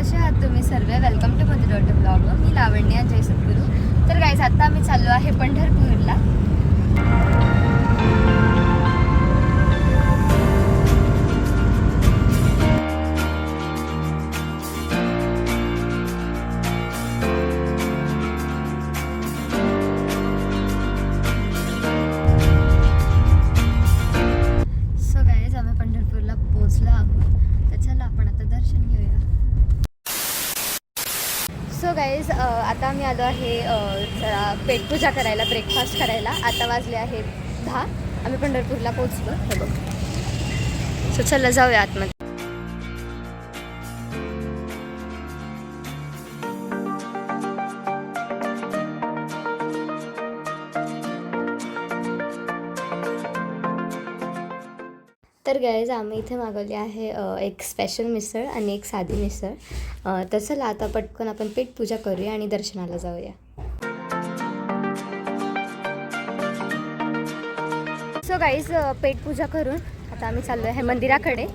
कसे आहात तुम्ही सर्व? Welcome to Madhur dot blog मी लावण्या जय सद्गुरू. तर गाईज आता आम्ही चाललो आहे पंढरपूरला. पेटपूजा करायला ब्रेकफास्ट करायला. आता वाजले आहेत दहा. आम्ही पंढरपूरला पोहोचलो. हे बघ. सो चला जाऊया आतमध्ये. तर गाईज आम्ही इथे मागवली आहे एक स्पेशल मिसळ आणि एक साधी मिसळ. तर चला आता पटकन आपण पेट पूजा करूया आणि दर्शनाला जाऊया. सो गाईज पेटपूजा करून आता आम्ही चाललो आहे मंदिराकडे.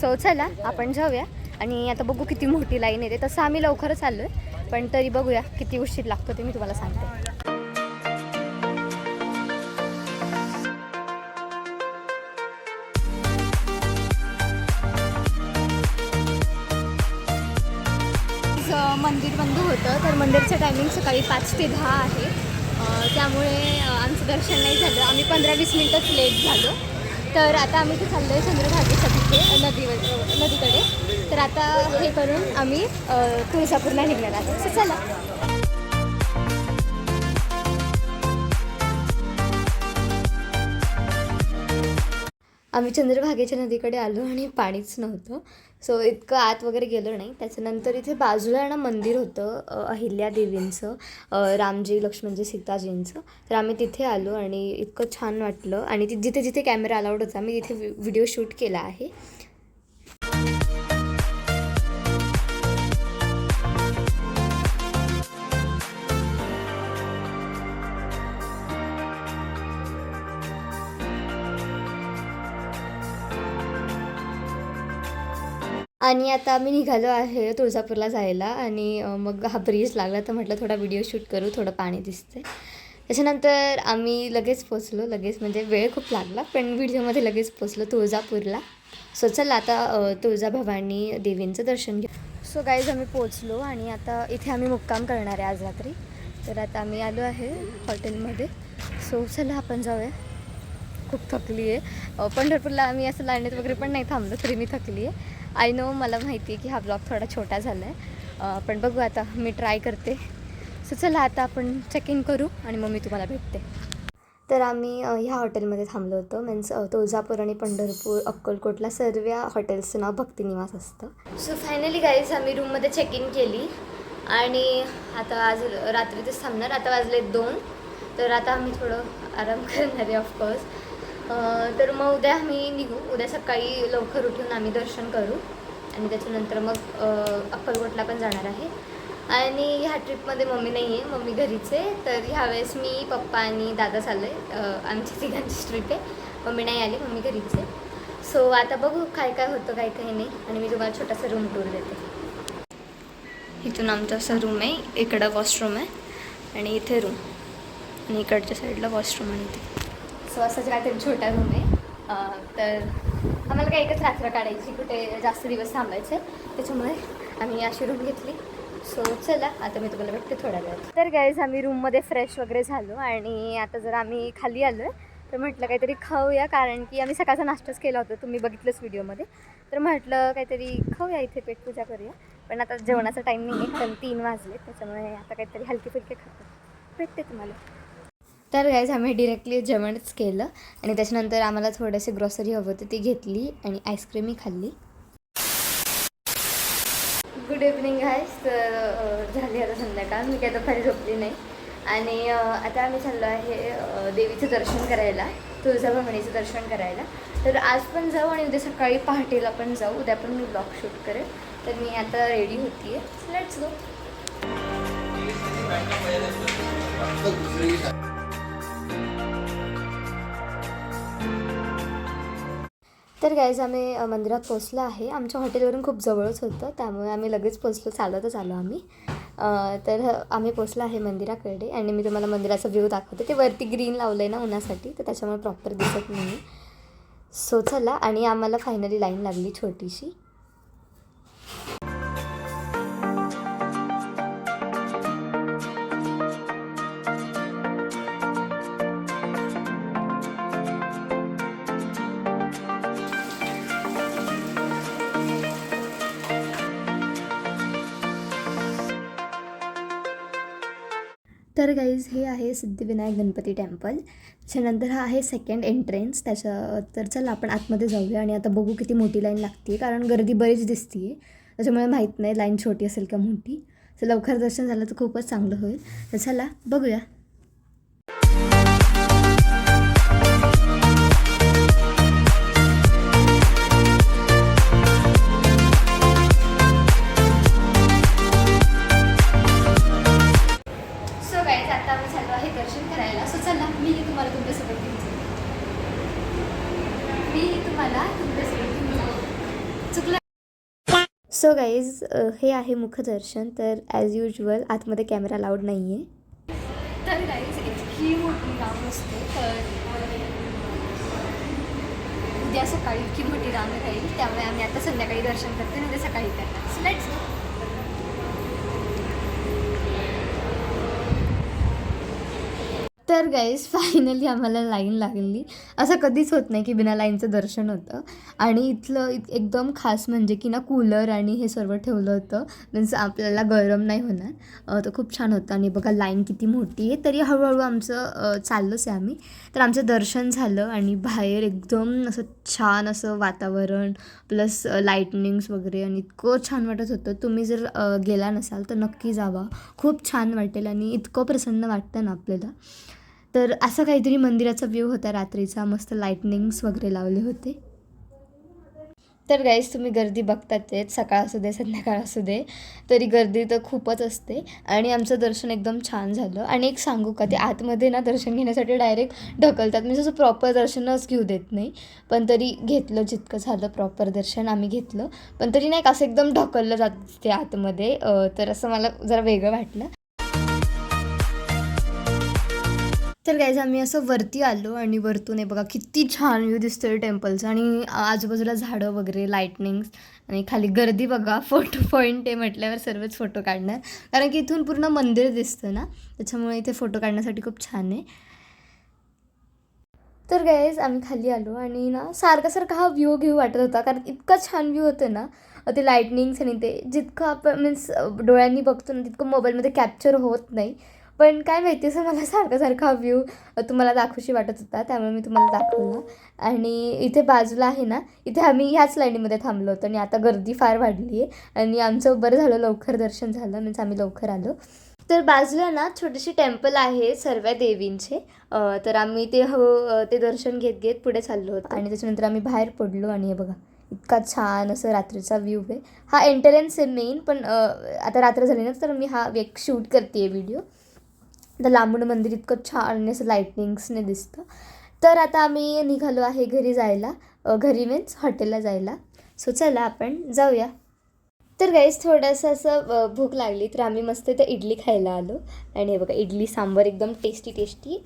सो चला आपण जाऊया. आणि आता बघू किती मोठी लाईन येते तसं आम्ही लवकरच आलो आहे पण तरी बघूया किती उशीर लागतो ते मी तुम्हाला सांगते. मंदिर बंद होतं तर मंदिरचं टायमिंग सकाळी पाच ते दहा आहे. त्यामुळे आमचं दर्शन नाही झालं. आम्ही पंधरा वीस मिनटंच लेट झालो. तर आता आम्ही ते चाललो आहे चंद्रभागेच्या तिथे नदीवर नदीकडे. तर आता हे करून आम्ही तुळजापूरला निघणार आहोत. सो चला. आम्ही चंद्रभागेच्या नदीकडे आलो आणि पाणीच नव्हतं. सो इतकं आत वगैरे गेलो नाही. त्याच्यानंतर इथे बाजूला ना मंदिर होतं अहिल्या देवींचं रामजी लक्ष्मणजी सीताजींचं. तर आम्ही तिथे आलो आणि इतकं छान वाटलं. आणि ति जिथे जिथे कॅमेरा अलाउड होता मी तिथे व्हि- व्हिडिओ शूट केला आहे. आणि आता आम्ही निघालो आहे तुळजापूरला जायला आणि मग हा ब्रिज लागला तर म्हटलं थोडा व्हिडिओ शूट करू थोडं पाणी दिसते त्याच्यानंतर आम्ही लगेच पोचलो लगेच म्हणजे वेळ खूप लागला पण व्हिडिओमध्ये लगेच पोचलो तुळजापूरला. सो चला आता तुळजाभवानी देवींचं दर्शन घेऊ. सो गाईज आम्ही पोचलो आणि आता इथे आम्ही मुक्काम करणार आहे आज रात्री. तर आता आम्ही आलो आहे हॉटेलमध्ये. सो चला आपण जाऊया. खूप थकली आहे पंढरपूरला आम्ही असं लाईनीत वगैरे पण नाही थांबलो तरी मी थकली आहे आय नो मला माहिती आहे की हा ब्लॉग थोडा छोटा झाला आहे पण बघू आता मी ट्राय करते. सो चला आता आपण चेक इन करू आणि मग मी तुम्हाला भेटते. तर आम्ही ह्या हॉटेलमध्ये थांबलो होतो. मीन्स तुळजापूर आणि पंढरपूर अक्कलकोटला सर्व हॉटेल्सचं नाव भक्तिनिवास असतं. सो फायनली गाईज आम्ही रूममध्ये चेक इन केली. आणि आता आज रात्रीतच थांबणार. आता वाजले दोन. तर आता आम्ही थोडं आराम करणार आहे ऑफकोर्स तर मग उद्या आम्ही निघू. उद्या सकाळी लवकर उठून आम्ही दर्शन करू. आणि त्याच्यानंतर मग अक्कलकोटला पण जाणार आहे. आणि ह्या ट्रिपमध्ये मम्मी नाही आहे मम्मी घरीच आहे. तर ह्यावेळेस मी पप्पा आणि दादा चाललो आहे आमची तिघांची ट्रिप आहे. मम्मी नाही आली. मम्मी घरीच आहे. सो आता बघू काय काय होतं काय काय नाही. आणि मी तुम्हाला छोटासा रूम टूर देते. इथून आमचा असा रूम आहे. इकडं वॉशरूम आहे. आणि इथे रूम आणि इकडच्या साईडला वॉशरूम आणि इथे. सो असंच काहीतरी छोटा रूम आहे तर आम्हाला काही एकच रात्र काढायची कुठे जास्त दिवस थांबायचे. त्याच्यामुळे आम्ही अशी रूम घेतली. सो चला आता मी तुम्हाला भेटते थोड्या वेळात. तर गाईज आम्ही रूममध्ये फ्रेश वगैरे झालो आणि आता जर आम्ही खाली आलो आहे तर म्हटलं काहीतरी खाऊया कारण की आम्ही सकाळचा नाश्ताच केला होता. तुम्ही बघितलंच व्हिडिओमध्ये तर म्हटलं काहीतरी खाऊया इथे पेटपूजा करूया. पण आता जेवणाचा टाईम नाही आहे कारण तीन वाजले त्याच्यामुळे आता काहीतरी हलके फुलके खातो. भेटते तुम्हाला. तर गाईज आम्ही डिरेक्टली जेवणच केलं आणि त्याच्यानंतर आम्हाला थोडेसे ग्रॉसरी हवं होतं ती घेतली आणि आईस्क्रीमही खाल्ली गुड इव्हनिंग गाईज तर झाली आता संध्याकाळ मी काय दुपारी झोपली नाही आणि आता आम्ही चाललो आहे देवीचं दर्शन करायला तुळजाभवानीचं दर्शन करायला तर आज पण जाऊ आणि उद्या सकाळी पहाटेला पण जाऊ उद्या पण मी ब्लॉग शूट करेन तर मी आता रेडी होती आहे लेट्स गो तर गाईज आम्ही मंदिरात पोचलो आहे. आमच्या हॉटेलवरून खूप जवळच होतं. त्यामुळे आम्ही लगेच पोचलो चालतच आलो आम्ही. तर आम्ही पोचलो आहे मंदिराकडे आणि मी तुम्हाला मंदिराचा व्ह्यू दाखवते. ते वरती ग्रीन लावलं आहे ना उन्हासाठी तर त्याच्यामुळे प्रॉपर दिसत नाही सो चला आणि आम्हाला फायनली लाईन लागली छोटीशी. तर गाईज हे आहे सिद्धिविनायक गणपती टेम्पल त्याच्यानंतर हा आहे सेकंड एंट्रन्स त्याच्या तर चला आपण आतमध्ये जाऊया आणि आता बघू किती मोठी लाईन लागते कारण गर्दी बरीच दिसते आहे त्याच्यामुळे माहीत नाही लाईन छोटी असेल का मोठी. तर लवकर दर्शन झालं तर खूपच चांगलं होईल. तर चला बघूया. चाललो आहे दर्शन करायला. सो चला मी तुम्हाला तुमच्यासोबत घेऊन जाईल मी तुम्हाला तुमच्यासोबत घेऊन जाईल चुकलं? सो गाईज हे आहे मुखदर्शन. तर ॲज युजल आतमध्ये कॅमेरा लाऊड नाही आहे तर गाईज इतकी मोठी रांग असते. तर उद्या सकाळी इतकी मोठी रांग राहील. त्यामुळे आम्ही आता संध्याकाळी दर्शन करतो आणि उद्या सकाळी करणार. सो लेट्स तर गाईज फायनली आम्हाला लाईन लागली. असं कधीच होत नाही की बिना लाईनचं दर्शन होतं. आणि इथलं एकदम खास म्हणजे की ना कूलर आणि हे सर्व ठेवलं होतं. मीन्स आपल्याला गरम नाही होणार. तर खूप छान होतं. आणि बघा लाईन किती मोठी आहे. तरी हळूहळू आमचं चाललोच आहे आम्ही. तर आमचं दर्शन झालं आणि बाहेर एकदम असं छान असं वातावरण प्लस लाईटनिंग्स वगैरे. आणि इतकं छान वाटत होतं. तुम्ही जर गेला नसाल तर नक्की जावा. खूप छान वाटेल आणि इतकं प्रसन्न वाटतं ना आपल्याला. तर असं काहीतरी मंदिराचा व्ह्यू होता रात्रीचा. मस्त लाईटनिंग्स वगैरे लावले होते. तर गाईज तुम्ही गर्दी बघतात तेच. सकाळ असू दे संध्याकाळ असू दे. तरी गर्दी तर खूपच असते. आणि आमचं दर्शन एकदम छान झालं. आणि एक सांगू का ते आतमध्ये ना दर्शन घेण्यासाठी डायरेक्ट ढकलतात. म्हणजे असं प्रॉपर दर्शनच घेऊ देत नाही. पण तरी घेतलं जितकं झालं प्रॉपर दर्शन आम्ही घेतलं. पण तरी नाही का असं एकदम ढकललं जात ते आतमध्ये. तर असं मला जरा वेगळं वाटलं. तर गाईज आम्ही असं वरती आलो आणि वरतून हे बघा किती छान व्ह्यू दिसतोय टेम्पलचं आणि आजूबाजूला झाडं वगैरे लाईटनिंग्स आणि खाली गर्दी बघा फोटो पॉईंट आहे म्हटल्यावर सर्वच फोटो काढणार. कारण की इथून पूर्ण मंदिर दिसतं ना त्याच्यामुळे इथे फोटो काढण्यासाठी खूप छान आहे. तर गाईज आम्ही खाली आलो आणि ना सारखा सारखा हा व्ह्यू घेऊ वाटत होता. कारण इतका छान व्ह्यू होतं ना ते लाईटनिंग्स आणि ते जितकं आपण मीन्स डोळ्यांनी बघतो ना तितकं मोबाईलमध्ये कॅप्चर होत नाही. पण काय माहिती असं मला सारखा सारखा व्ह्यू तुम्हाला दाखवशी वाटत होता त्यामुळे मी तुम्हाला दाखवला. आणि इथे बाजूला आहे ना इथे आम्ही ह्याच लाईनीमध्ये थांबलो होतो आणि आता गर्दी फार वाढली आहे आणि आमचं बरं झालं लवकर दर्शन झालं मीन्स आम्ही लवकर आलो. तर बाजूला ना छोटीशी टेम्पल आहे सर्व देवींचे. तर आम्ही ते हो ते दर्शन घेत घेत पुढे चाललो होतो. आणि त्याच्यानंतर आम्ही बाहेर पडलो आणि हे बघा इतका छान असं रात्रीचा व्ह्यू आहे. हा एंटरन्स आहे मेन पण आता रात्र झाली ना तर मी हा शूट करते आहे व्हिडिओ तर लांबून मंदिर इतकं छान आणि असं लाईटनिंग्सने दिसतं. तर आता आम्ही निघालो आहे घरी जायला घरी मीन्स हॉटेलला जायला. सो चला आपण जाऊया. तर गाईज थोडंसं असं भूक लागली तर आम्ही मस्त इथं इडली खायला आलो. आणि हे बघा इडली सांबर एकदम टेस्टी टेस्टी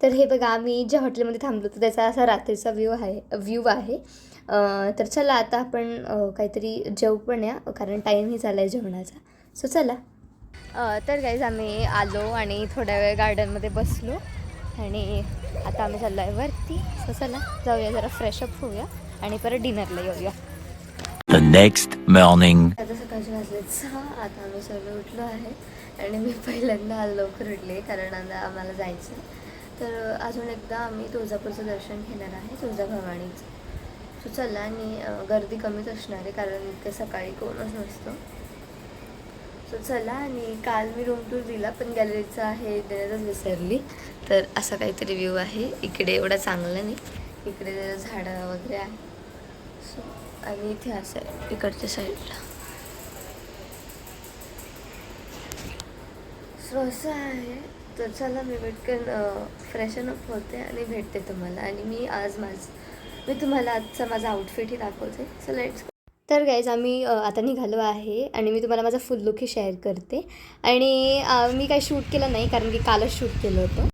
तर हे बघा आम्ही ज्या हॉटेलमध्ये थांबलो होतो त्याचा असा रात्रीचा व्ह्यू आहे व्ह्यू आहे. तर चला आता आपण काहीतरी जेवू पण या कारण टाईमही झाला आहे जेवणाचा. सो चला. तर गाईज आम्ही आलो आणि थोड्या वेळ गार्डनमध्ये बसलो. आणि आता आम्ही चाललो आहे वरती. सो चला जाऊया जरा फ्रेशअप होऊया आणि परत डिनरला येऊया. The next morning. आता सकाळचे वाजले सहा आता आम्ही सर्व उठलो आहे. आणि मी पहिल्यांदा लवकर उठले कारण आता आम्हाला जायचं. तर अजून एकदा आम्ही तुळजापूरचं दर्शन घेणार आहे तुळजाभवानीचं सो चला आणि गर्दी कमीच असणार आहे कारण इतकं सकाळी कोणच नसतं. सो चला आणि काल मी रूम टूर दिला पण गॅलरीचा आहे देण्यातच विसरली तर असा काहीतरी व्ह्यू आहे. इकडे एवढा चांगला नाही. इकडे जरा झाडं वगैरे आहे. सो आणि इथे असं आहे इकडच्या साईडला सो असं आहे. तर चला मी पटकन फ्रेशन अप होते आणि भेटते तुम्हाला. आणि मी आज माझ मी तुम्हाला आजचा माझा आउटफिटही दाखवते. सो लेट्स तर गाईज आम्ही आता निघालो आहे आणि मी तुम्हाला माझा फुल लुकही शेअर करते. आणि मी काही शूट केलं नाही कारण की कालच शूट केलं होतं.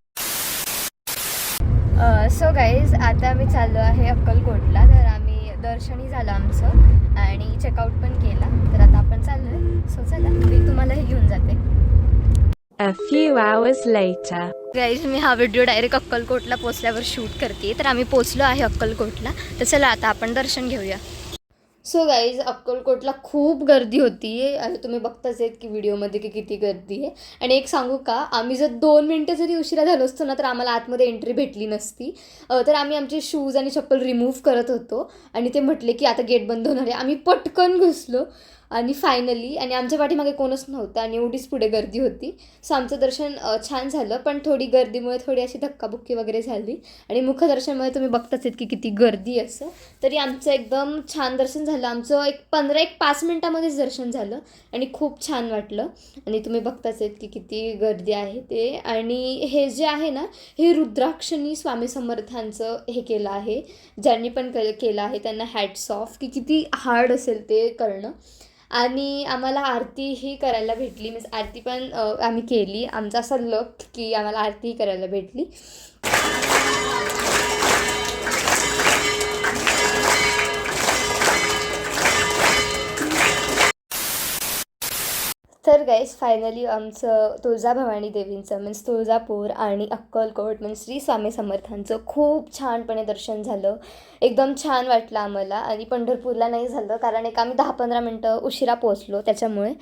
सो गाईज आता आम्ही चाललो आहे अक्कलकोटला. तर आम्ही दर्शनही झालं आमचं आणि चेकआउट पण केला. तर आता आपण चाललो आहे सो चला मी तुम्हालाही घेऊन जाते. A few hours later. Guys मी हा व्हिडिओ डायरेक्ट अक्कलकोटला पोचल्यावर शूट करते. तर आम्ही पोचलो आहे अक्कलकोटला. तर चला आता आपण दर्शन घेऊया. सो गाईज अक्कलकोटला खूप गर्दी होती आणि तुम्ही बघताच आहेत की व्हिडिओमध्ये की किती गर्दी आहे. आणि एक सांगू का आम्ही जर दोन मिनटं जरी उशिरा झालो असतो ना तर आम्हाला आतमध्ये एंट्री भेटली नसती. तर आम्ही आमचे शूज आणि चप्पल रिमूव्ह करत होतो. आणि ते म्हटले की आता गेट बंद होणार आहे. आम्ही पटकन घुसलो. आणि फायनली आणि आमच्या पाठीमागे कोणच नव्हतं आणि एवढीच पुढे गर्दी होती. सो आमचं दर्शन छान झालं पण थोडी गर्दीमुळे थोडी अशी धक्काबुक्की वगैरे झाली. आणि मुखदर्शनमुळे तुम्ही बघताच आहेत की किती गर्दी असं. तरी आमचं एकदम छान दर्शन झालं. आमचं एक पंधरा एक पाच मिनटामध्येच दर्शन झालं आणि खूप छान वाटलं. आणि तुम्ही बघताच आहेत की किती गर्दी आहे ते. आणि हे जे आहे ना हे रुद्राक्षनी स्वामी समर्थांचं हे केलं आहे. ज्यांनी पण केलं आहे त्यांना हॅट्स ऑफ की किती हार्ड असेल ते करणं. आणि आम्हाला आरतीही करायला भेटली. मीन्स आरती पण आम्ही केली. आमचा असा लक की आम्हाला आरतीही करायला भेटली. तर गाईस फायनली आमचं तुळजाभवानी देवींचं मीन्स तुळजापूर आणि अक्कलकोट मीन्स श्री स्वामी समर्थांचं खूप छानपणे दर्शन झालं. एकदम छान वाटलं आम्हाला आणि पंढरपूरला नाही झालं कारण एक आम्ही दहा पंधरा मिनटं उशिरा पोचलो त्याच्यामुळे.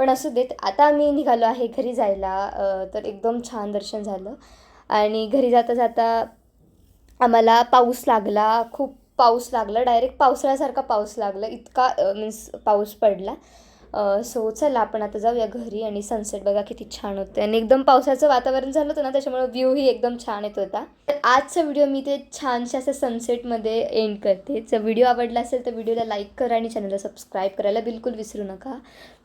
पण असू देत आता आम्ही निघालो आहे घरी जायला तर एकदम छान दर्शन झालं. आणि घरी जाता जाता आम्हाला पाऊस लागला खूप पाऊस लागला डायरेक्ट पावसाळ्यासारखा पाऊस लागला इतका मीन्स पाऊस पडला. सो चला आपण आता जाऊया घरी आणि सनसेट बघा किती छान होते आणि एकदम पावसाचं वातावरण झालं होतं ना त्याच्यामुळे व्ह्यूही एकदम छान येत होता. तर आजचा व्हिडिओ मी ते छानशा असं सनसेटमध्ये एंड करते. जर व्हिडिओ आवडला असेल तर व्हिडिओला लाईक करा आणि चॅनलला सबस्क्राईब करायला बिलकुल विसरू नका.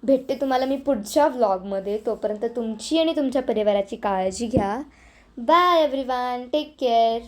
भेटते तुम्हाला मी पुढच्या व्लॉगमध्ये तोपर्यंत तुमची आणि तुमच्या परिवाराची काळजी घ्या. Bye everyone take care